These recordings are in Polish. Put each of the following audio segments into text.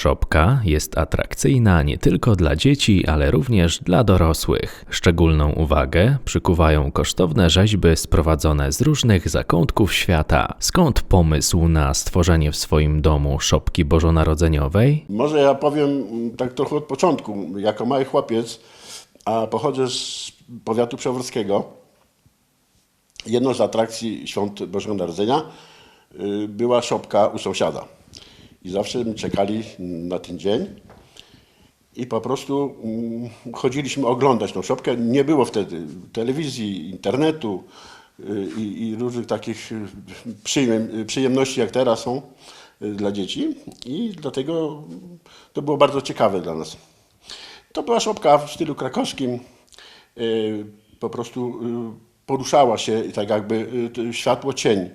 Szopka jest atrakcyjna nie tylko dla dzieci, ale również dla dorosłych. Szczególną uwagę przykuwają kosztowne rzeźby sprowadzone z różnych zakątków świata. Skąd pomysł na stworzenie w swoim domu szopki bożonarodzeniowej? Może ja powiem mm, tak trochę od początku. Jako mały chłopiec, a pochodzę z powiatu przeworskiego, jedną z atrakcji świąt Bożego Narodzenia y, była szopka u sąsiada. I zawsze czekali na ten dzień i po prostu mm, chodziliśmy oglądać tą szopkę. Nie było wtedy telewizji, internetu y, i, i różnych takich y, przyjem, przyjemności, jak teraz są y, dla dzieci i dlatego to było bardzo ciekawe dla nas. To była szopka w stylu krakowskim. Po prostu poruszała się tak jakby światło cień.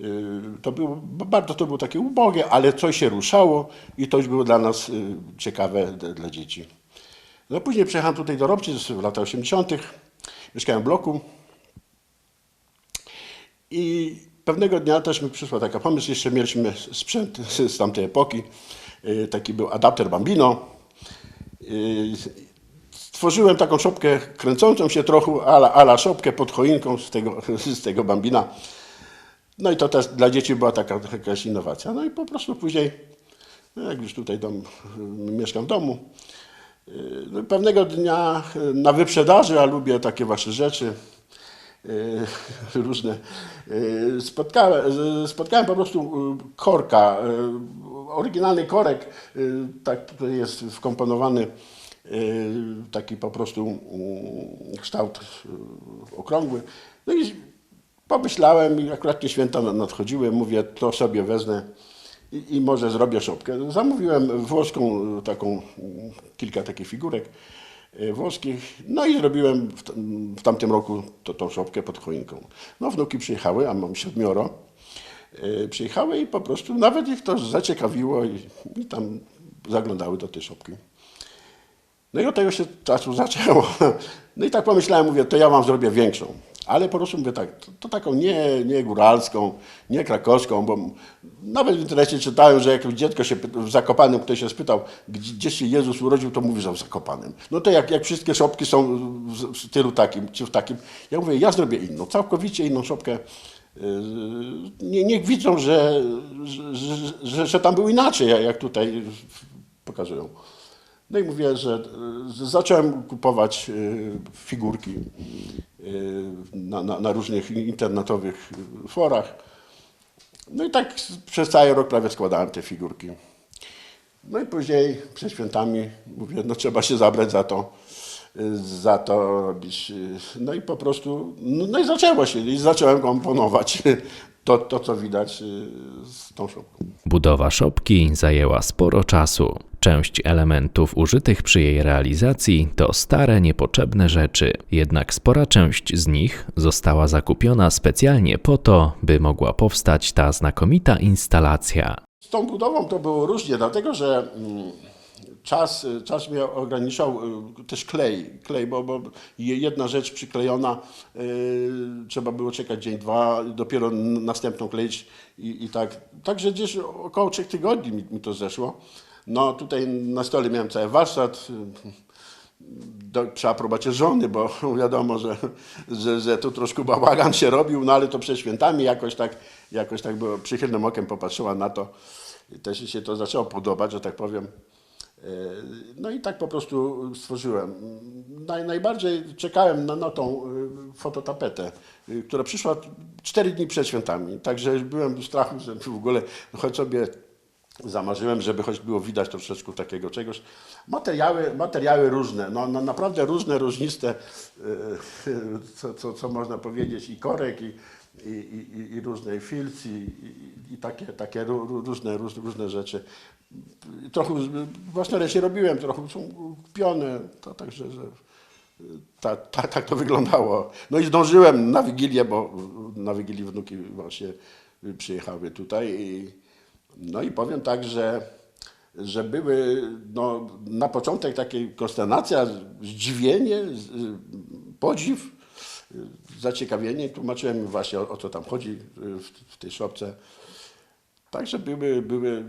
Y, To było bardzo to było takie ubogie, ale coś się ruszało i to już było dla nas y, ciekawe dla dzieci. No później przyjechałem tutaj do Robczyc w latach 80. Mieszkałem w bloku i pewnego dnia też mi przyszła taka pomysł, jeszcze mieliśmy sprzęt z tamtej epoki, y, taki był adapter Bambino. Stworzyłem taką szopkę kręcącą się trochę, ala, ala szopkę pod choinką z tego, z tego Bambina. No i to też dla dzieci była taka jakaś innowacja. No i po prostu później, no jak już tutaj dom, mieszkam w domu, y, no pewnego dnia y, na wyprzedaży, a lubię takie wasze rzeczy, y, różne, spotkałem, spotkałem po prostu korka, oryginalny korek, tak tutaj jest wkomponowany taki po prostu y, kształt okrągły. No i pomyślałem i akurat te święta nadchodziły, mówię, to sobie wezmę i, i może zrobię szopkę. Zamówiłem włoską y, taką, y, kilka takich figurek y, włoskich, no i zrobiłem w, w tamtym roku to, tą szopkę pod choinką. No wnuki przyjechały, a mam siedmioro, y, przyjechały i po prostu nawet ich to zaciekawiło i, i tam zaglądały do tej szopki. No i od tego się czasu zaczęło. No i tak pomyślałem, mówię, to ja wam zrobię większą. Ale po prostu mówię tak, to, to taką nie, nie góralską, nie krakowską, bo nawet w internecie czytałem, że jak dziecko się w ktoś się spytał, gdzie, gdzie się Jezus urodził, to mówi, że w Zakopanem. No to jak, jak wszystkie szopki są w, w stylu takim, czy w takim, ja mówię, ja zrobię inną, całkowicie inną szopkę. Yy, Nie, niech widzą, że, że, że, że, że tam było inaczej, jak tutaj pokazują. No i mówię, że zacząłem kupować y, figurki y, na, na, na różnych internetowych forach. No i tak przez cały rok prawie składałem te figurki. No i później przed świętami mówię, no trzeba się zabrać za to, y, za to robić. No i po prostu, no, no i zaczęło się i zacząłem komponować to, to co widać y, z tą szopką. Budowa szopki zajęła sporo czasu. Część elementów użytych przy jej realizacji to stare, niepotrzebne rzeczy, jednak spora część z nich została zakupiona specjalnie po to, by mogła powstać ta znakomita instalacja. Z tą budową to było różnie, dlatego że mm, czas, czas mnie ograniczał y, też klej, klej bo, bo je- jedna rzecz przyklejona, y, trzeba było czekać dzień, dwa, dopiero następną kleić i, i tak. Także gdzieś około trzech tygodni mi, mi to zeszło. No tutaj na stole miałem cały warsztat, do, przy żony, bo wiadomo, że, że, że tu troszkę bałagan się robił, no ale to przed świętami jakoś tak, jakoś tak było, przychylnym okiem popatrzyła na to. Też się to zaczęło podobać, że tak powiem. E, No i tak po prostu stworzyłem. Naj, najbardziej czekałem na, na tą y, fototapetę, y, która przyszła cztery dni przed świętami. Także byłem w strachu, że w ogóle choć sobie zamarzyłem, żeby choć było widać troszeczkę takiego czegoś. Materiały, materiały różne, no, no naprawdę różne, różniste, co, co, co można powiedzieć, i korek, i, i, i, i różne filc, i, i, takie, takie ró- ró- różne, różne, różne rzeczy. Trochę własnoręcznie robiłem, trochę są kupione, to także, że ta, ta, tak to wyglądało. No i zdążyłem na Wigilię, bo na Wigilii wnuki właśnie przyjechały tutaj i no i powiem tak, że, że były no, na początek takiej konsternacja, zdziwienie, podziw, zaciekawienie. Tłumaczyłem właśnie o, o co tam chodzi w, w tej szopce. Także były, były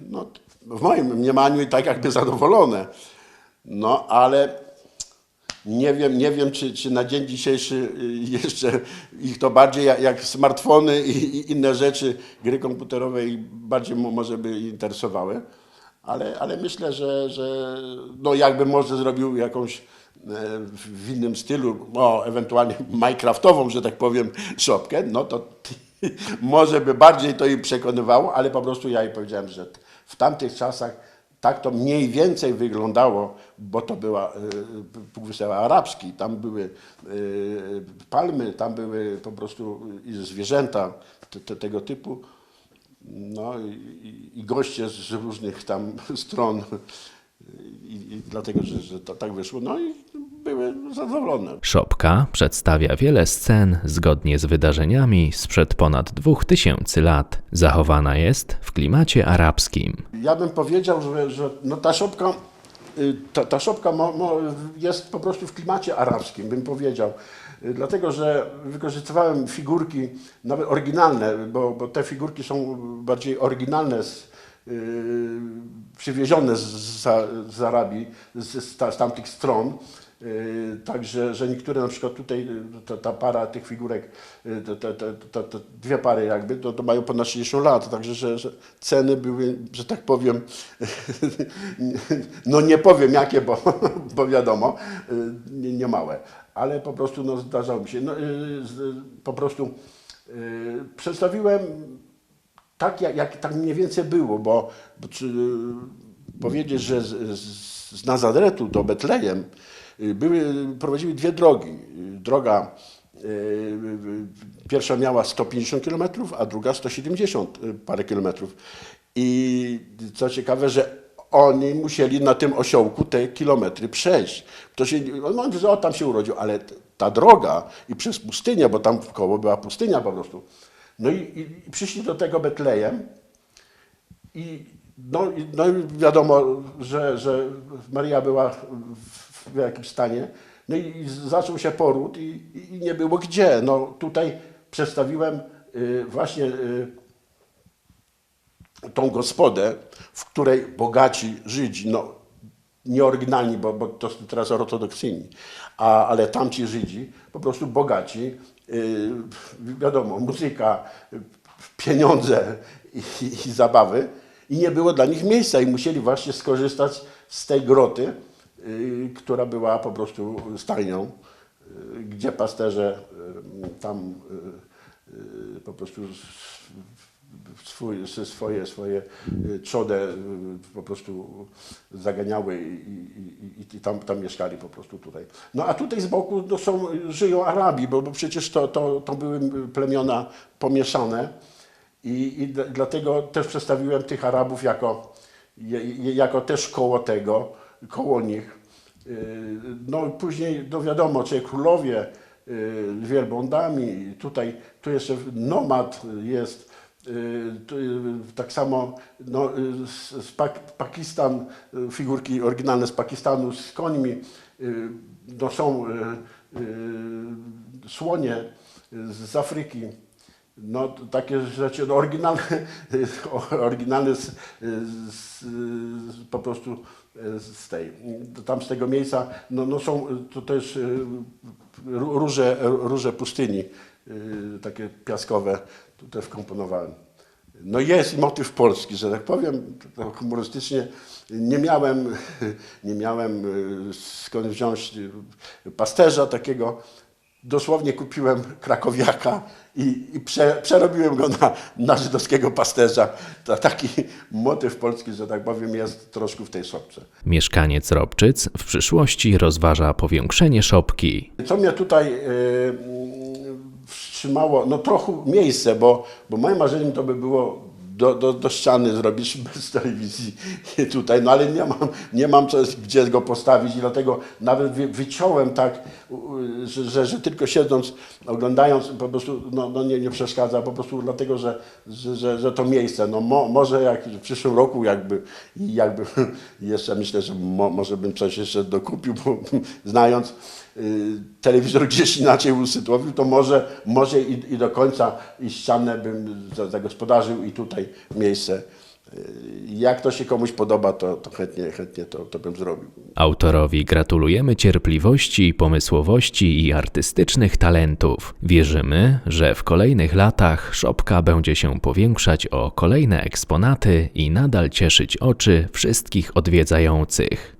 no, w moim mniemaniu i tak jakby zadowolone. No ale nie wiem, nie wiem czy, czy na dzień dzisiejszy y, jeszcze ich to bardziej jak, smartfony i, i inne rzeczy, gry komputerowe ich bardziej mo- może by interesowały. Ale, ale myślę, że, że no jakby może zrobił jakąś e, w innym stylu, no, ewentualnie minecraftową, że tak powiem, szopkę, no to może by bardziej to im przekonywało, ale po prostu ja jej powiedziałem, że w tamtych czasach tak to mniej więcej wyglądało, bo to była y, Półwysep Arabski, tam były y, palmy, tam były po prostu zwierzęta te, te, tego typu. No i- i goście z różnych tam stron. I, i dlatego, że, że to tak wyszło, no i były zadowolone. Szopka przedstawia wiele scen zgodnie z wydarzeniami sprzed ponad 2000 lat. Zachowana jest w klimacie arabskim. Ja bym powiedział, że, że no ta szopka, y, ta, ta szopka mo, mo, jest po prostu w klimacie arabskim, bym powiedział. Y, Dlatego, że wykorzystywałem figurki nawet oryginalne, bo, bo te figurki są bardziej oryginalne, z, yy, przywiezione z, z, z Arabii, z, z, z tamtych stron. Yy, Także, że niektóre na przykład tutaj y, ta, ta para tych figurek, y, te, te, te, te, dwie pary jakby, to, to mają ponad 60 lat, także że, że ceny były, że tak powiem, no nie powiem jakie, bo, bo wiadomo, nie, nie małe, ale po prostu no, zdarzało mi się, no, po prostu przedstawiłem tak, jak, jak tak mniej więcej było, bo, bo czy, powiedzieć, że z, z, Nazaretu do Betlejem były, prowadziły dwie drogi. Y, Droga y, pierwsza miała 150 km, a druga 170 parę kilometrów. I co ciekawe, że oni musieli na tym osiołku te kilometry przejść. To się, on, o, tam się urodził, ale ta droga i przez pustynię, bo tam w koło była pustynia po prostu. No i, i, i przyszli do tego Betlejem i no, no wiadomo, że, że Maria była w, w jakimś stanie. No i, i zaczął się poród i, i, i nie było gdzie. No tutaj przedstawiłem y, właśnie y, tą gospodę, w której bogaci Żydzi, no nieoryginalni, bo, bo to są teraz ortodoksyjni, a, ale tamci Żydzi, po prostu bogaci, yy, wiadomo, muzyka, pieniądze i, i zabawy i nie było dla nich miejsca i musieli właśnie skorzystać z tej groty, która była po prostu stajnią, yy, gdzie pasterze yy, tam po prostu swoje, swoje y, trzodę y, po prostu zaganiały i, i, i, tam, tam mieszkali po prostu tutaj. No a tutaj z boku no, są, żyją Arabi, bo, bo przecież to, to, to były plemiona pomieszane i, i dlatego też przedstawiłem tych Arabów jako, jako też koło tego, koło nich. Y, No później, no wiadomo, czy królowie y, wielbłądami, tutaj tu jeszcze nomad jest, y, tak samo no, z, z Pak Pakistan, figurki oryginalne z Pakistanu z końmi, no są słonie z Afryki. No takie rzeczy, no oryginalne, oryginalne z, z, z, po prostu z tej, tam z tego miejsca, no, no są to też ró- róże, róże pustyni, y, takie piaskowe, tu też wkomponowałem. No jest motyw polski, że tak powiem, to humorystycznie. Nie miałem, nie miałem skąd wziąć pasterza takiego. Dosłownie kupiłem krakowiaka i, i prze, przerobiłem go na, na żydowskiego pasterza. To taki motyw polski, że tak powiem, jest troszkę w tej szopce. Mieszkaniec Robczyc w przyszłości rozważa powiększenie szopki. Co mnie tutaj y, mm, wstrzymało, no trochę miejsce, bo, bo moim marzeniem to by było do, do, do ściany zrobić bez telewizji tutaj, no ale nie mam, nie mam coś, gdzie go postawić i dlatego nawet wy, wyciąłem tak, że, że, tylko siedząc, oglądając po prostu no, no nie, nie przeszkadza, po prostu dlatego, że, że, że, to miejsce, no mo, może jak w przyszłym roku jakby, jakby jeszcze myślę, że mo, może bym coś jeszcze dokupił, bo znając, y, telewizor gdzieś inaczej usytuowił, to może, może i, i do końca i ścianę bym za- zagospodarzył i tutaj miejsce. Jak to się komuś podoba, to, to chętnie, chętnie to, to bym zrobił. Autorowi gratulujemy cierpliwości, pomysłowości i artystycznych talentów. Wierzymy, że w kolejnych latach szopka będzie się powiększać o kolejne eksponaty i nadal cieszyć oczy wszystkich odwiedzających.